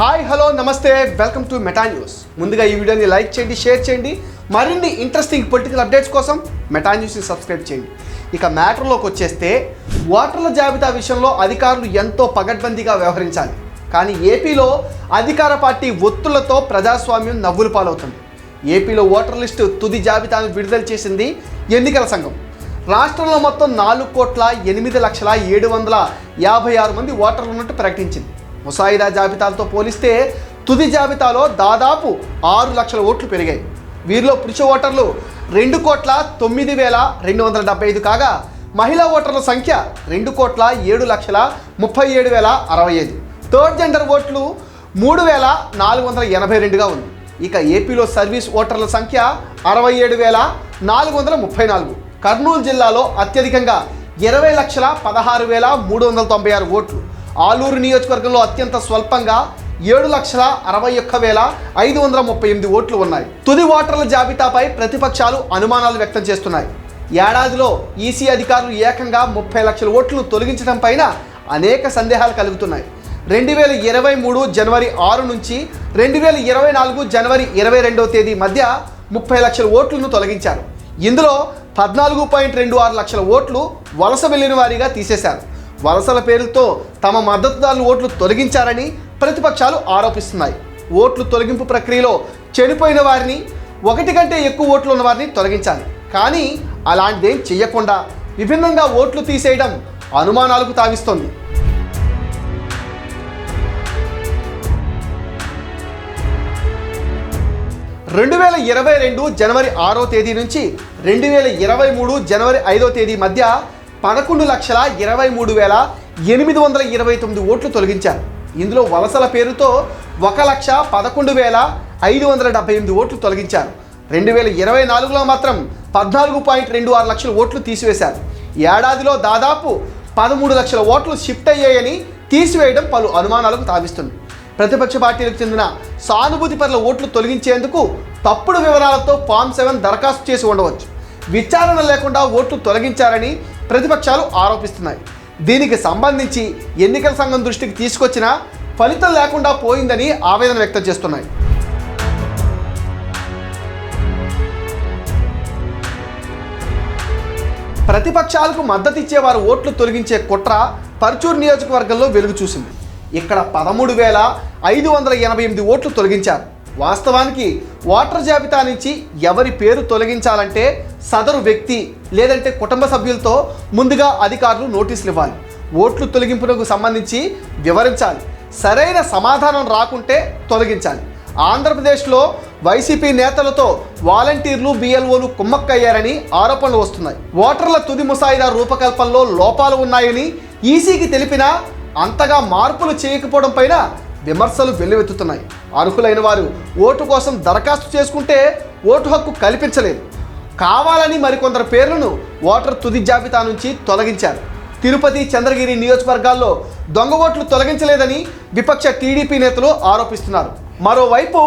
Hi hello నమస్తే welcome to Meta news. ముందుగా ఈ వీడియోని లైక్ చేయండి షేర్ చేయండి. మరిన్ని ఇంట్రెస్టింగ్ పొలిటికల్ అప్డేట్స్ కోసం మెటా న్యూస్ని సబ్స్క్రైబ్ చేయండి. ఇక మ్యాటర్లోకి వచ్చేస్తే ఓటర్ల జాబితా విషయంలో అధికారులు ఎంతో పగడ్బందీగా వ్యవహరించాలి. కానీ ఏపీలో అధికార పార్టీ ఒత్తులతో ప్రజాస్వామ్యం నవ్వులు పాలవుతుంది. ఏపీలో ఓటర్ లిస్టు తుది జాబితాను విడుదల చేసింది ఎన్నికల సంఘం. రాష్ట్రంలో మొత్తం నాలుగు కోట్ల ఎనిమిది లక్షల ఏడు వందల యాభై ఆరు మంది ఓటర్లు ఉన్నట్టు ప్రకటించింది. ముసాయిదా జాబితాలతో పోలిస్తే తుది జాబితాలో దాదాపు ఆరు లక్షల ఓట్లు పెరిగాయి. వీరిలో పురుష ఓటర్లు రెండు కోట్ల తొమ్మిది వేల రెండు వందల డెబ్బై ఐదు కాగా మహిళా ఓటర్ల సంఖ్య రెండు కోట్ల ఏడు లక్షల ముప్పై ఏడు వేల అరవై ఐదు. థర్డ్ జెండర్ ఓట్లు మూడు వేల నాలుగు వందల ఎనభై రెండుగా ఉంది. ఇక ఏపీలో సర్వీస్ ఓటర్ల సంఖ్య అరవై ఏడు వేల నాలుగు వందల ముప్పై నాలుగు. కర్నూలు జిల్లాలో అత్యధికంగా ఇరవై లక్షల పదహారు వేల మూడు వందల తొంభై ఆరు ఓట్లు. ఆలూరు నియోజకవర్గంలో అత్యంత స్వల్పంగా ఏడు లక్షల అరవై ఒక్క వేల ఐదు వందల ముప్పై ఎనిమిది ఓట్లు ఉన్నాయి. తుది ఓటర్ల జాబితాపై ప్రతిపక్షాలు అనుమానాలు వ్యక్తం చేస్తున్నాయి. ఏడాదిలో ఈసీ అధికారులు ఏకంగా ముప్పై లక్షల ఓట్లను తొలగించడం పైన అనేక సందేహాలు కలుగుతున్నాయి. రెండు వేల ఇరవై మూడు జనవరి ఆరు నుంచి రెండు వేల ఇరవై నాలుగు జనవరి ఇరవై రెండవ తేదీ మధ్య ముప్పై లక్షల ఓట్లను తొలగించారు. ఇందులో పద్నాలుగు పాయింట్ రెండు ఆరు లక్షల ఓట్లు వలస వెళ్ళిన వారిగా తీసేశారు. వలసల పేరుతో తమ మద్దతుదారులు ఓట్లు తొలగించారని ప్రతిపక్షాలు ఆరోపిస్తున్నాయి. ఓట్లు తొలగింపు ప్రక్రియలో చనిపోయిన వారిని ఒకటి కంటే ఎక్కువ ఓట్లు ఉన్న వారిని తొలగించాలి. కానీ అలాంటిదేం చెయ్యకుండా విభిన్నంగా ఓట్లు తీసేయడం అనుమానాలకు తావిస్తోంది. రెండు వేల ఇరవై రెండు జనవరి ఆరో తేదీ నుంచి రెండు వేల ఇరవై మూడు జనవరి ఐదో తేదీ మధ్య పదకొండు లక్షల ఇరవై మూడు వేల ఎనిమిది వందల ఇరవై తొమ్మిది ఓట్లు తొలగించారు. ఇందులో వలసల పేరుతో ఒక లక్ష పదకొండు వేల ఐదు వందల డెబ్బై ఎనిమిది ఓట్లు తొలగించారు. రెండు వేల ఇరవై నాలుగులో మాత్రం పద్నాలుగు పాయింట్ రెండు ఆరు లక్షల ఓట్లు తీసివేశారు. ఏడాదిలో దాదాపు పదమూడు లక్షల ఓట్లు షిఫ్ట్ అయ్యాయని తీసివేయడం పలు అనుమానాలకు తావిస్తుంది. ప్రతిపక్ష పార్టీలకు చెందిన సానుభూతి పరుల ఓట్లు తొలగించేందుకు తప్పుడు వివరాలతో ఫామ్ సెవెన్ దరఖాస్తు చేసి ఉండవచ్చు. విచారణ లేకుండా ఓట్లు తొలగించారని ప్రతిపక్షాలు ఆరోపిస్తున్నాయి. దీనికి సంబంధించి ఎన్నికల సంఘం దృష్టికి తీసుకొచ్చిన ఫలితం లేకుండా పోయిందని ఆవేదన వ్యక్తం చేస్తున్నాయి. ప్రతిపక్షాలకు మద్దతిచ్చే వారు ఓట్లు తొలగించే కుట్ర పర్చూర్ నియోజకవర్గంలో వెలుగు చూసింది ఇక్కడ పదమూడు వేల ఐదు వందల ఎనభై ఎనిమిది ఓట్లు తొలగించారు. వాస్తవానికి ఓటర్ జాబితా నుంచి ఎవరి పేరు తొలగించాలంటే సదరు వ్యక్తి లేదంటే కుటుంబ సభ్యులతో ముందుగా అధికారులు నోటీసులు ఇవ్వాలి. ఓట్లు తొలగింపునకు సంబంధించి వివరించాలి. సరైన సమాధానం రాకుంటే తొలగించాలి. ఆంధ్రప్రదేశ్లో వైసీపీ నేతలతో వాలంటీర్లు బిఎల్ఓలు కుమ్మక్కయ్యారని ఆరోపణలు వస్తున్నాయి. ఓటర్ల తుది ముసాయిదా రూపకల్పనలో లోపాలు ఉన్నాయని ఈసీకి తెలిపినా అంతగా మార్పులు చేయకపోవడం పైన విమర్శలు వెల్లువెత్తుతున్నాయి. అర్హులైన వారు ఓటు కోసం దరఖాస్తు చేసుకుంటే ఓటు హక్కు కల్పించలేదు. కావాలని మరికొందరు పేర్లను ఓటర్ తుది జాబితా నుంచి తొలగించారు. తిరుపతి చంద్రగిరి నియోజకవర్గాల్లో దొంగ ఓట్లు తొలగించలేదని విపక్ష టీడీపీ నేతలు ఆరోపిస్తున్నారు. మరోవైపు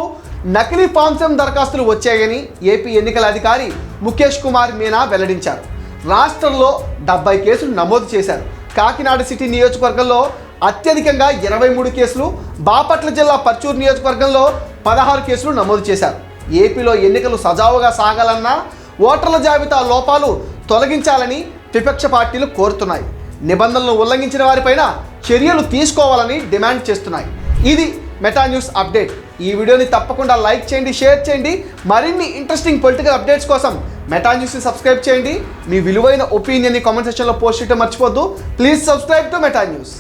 నకిలీ పాంసం దరఖాస్తులు వచ్చాయని ఏపీ ఎన్నికల అధికారి ముఖేష్ కుమార్ మీనా వెల్లడించారు. రాష్ట్రంలో డెబ్బై కేసులు నమోదు చేశారు. కాకినాడ సిటీ నియోజకవర్గంలో అత్యధికంగా ఇరవై మూడు కేసులు బాపట్ల జిల్లా పర్చూరు నియోజకవర్గంలో పదహారు కేసులు నమోదు చేశారు. ఏపీలో ఎన్నికలు సజావుగా సాగాలన్నా ఓటర్ల జాబితా లోపాలు తొలగించాలని విపక్ష పార్టీలు కోరుతున్నాయి. నిబంధనలు ఉల్లంఘించిన వారిపైన చర్యలు తీసుకోవాలని డిమాండ్ చేస్తున్నాయి. ఇది మెటా న్యూస్ అప్డేట్. ఈ వీడియోని తప్పకుండా లైక్ చేయండి షేర్ చేయండి. మరిన్ని ఇంట్రెస్టింగ్ పొలిటికల్ అప్డేట్స్ కోసం మెటా న్యూస్ని సబ్స్క్రైబ్ చేయండి. మీ విలువైన ఒపీనియన్ని కామెంట్ సెక్షన్లో పోస్ట్ చేయడం మర్చిపోద్దు please subscribe to Meta news.